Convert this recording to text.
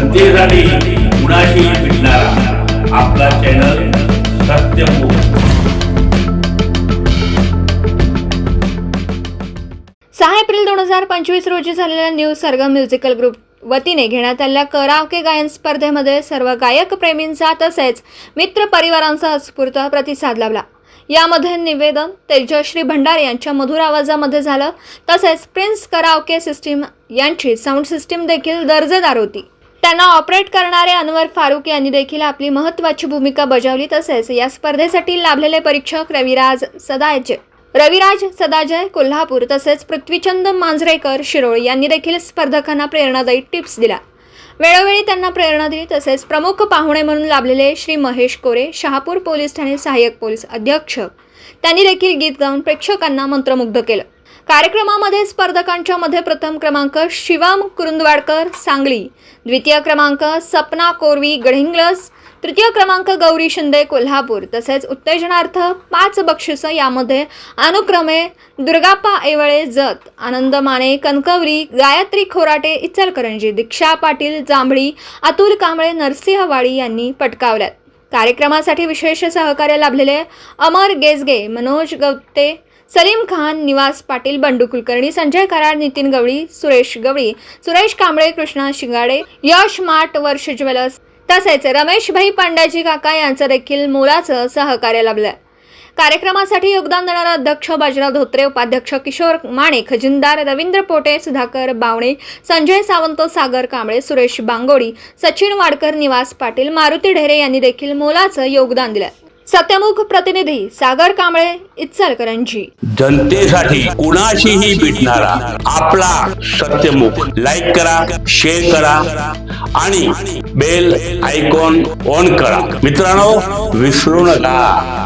जनतेसाठी कुणाशी भेटणारा. आपला चॅनल सत्यमुख सहा एप्रिल दोन हजार पंचवीस रोजी झालेल्या न्यू सरगम म्युझिकल ग्रुप वतीने घेण्यात आलेल्या कराओके गायन स्पर्धेमध्ये सर्व गायक प्रेमींचा तसेच मित्र परिवारांचा उत्स्फूर्त प्रतिसाद लाभला. यामध्ये निवेदन तेजश्री भंडारे यांच्या मधुर आवाजामध्ये झालं. तसेच प्रिन्स कराओके सिस्टीम यांची साऊंड सिस्टीम देखील दर्जेदार होती. त्यांना ऑपरेट करणारे अनवर फारुक यांनी देखील आपली महत्त्वाची भूमिका बजावली. तसेच या स्पर्धेसाठी लाभलेले परीक्षक रविराज सदायचे रविराज सदाजय कोल्हापूर तसेच पृथ्वीचंद मांजरेकर शिरोळ यांनी देखील स्पर्धकांना प्रेरणादायी टिप्स दिल्या. वेळोवेळी त्यांना प्रेरणा दिली. तसेच प्रमुख पाहुणे म्हणून लाभलेले श्री महेश कोरे शहापूर पोलीस ठाणे सहाय्यक पोलीस अध्यक्ष. त्यांनी देखील गीत गाऊन प्रेक्षकांना मंत्रमुग्ध केलं. कार्यक्रमामध्ये स्पर्धकांच्या मध्ये प्रथम क्रमांक शिवम कुरुंदवाडकर सांगली. द्वितीय क्रमांक सपना कोरवी गडहिंग्लस तृतीय क्रमांक गौरी शिंदे कोल्हापूर. तसेच उत्तेजनार्थ पाच बक्षिसं यामध्ये अनुक्रमे दुर्गाप्पा ऐवळे जत आनंद माने कणकवरी गायत्री खोराटे इचलकरंजी दीक्षा पाटील जांभळी अतुल कांबळे नरसिंहवाडी यांनी पटकावल्यात. कार्यक्रमासाठी विशेष सहकार्य लाभलेले अमर गेजगे मनोज गवते सलीम खान निवास पाटील बंडू कुलकर्णी संजय कराड नितीन गवळी सुरेश गवळी सुरेश कांबळे कृष्णा शिंगाडे यश माट वर्ष ज्वेलर्स तसेच रमेश भाई पांड्याजी काका यांचं देखील मोलाचं सहकार्य लाभलं. कार्यक्रमासाठी योगदान देणारा अध्यक्ष बाजीराव धोत्रे उपाध्यक्ष किशोर माणे खजिनदार रवींद्र पोटे सुधाकर बावणे संजय सावंत सागर कांबळे सुरेश बांगोडी सचिन वाडकर निवास पाटील मारुती ढेरे यांनी देखील मोलाचं योगदान दिलं. सत्यमुख प्रतिनिधी सागर कांबळे इचलकरंजी. जनतेसाठी कुणाशीही भेटणारा आपला सत्यमुख. लाईक करा शेअर करा आणि बेल आयकॉन ऑन करा. मित्रांनो विसरू नका.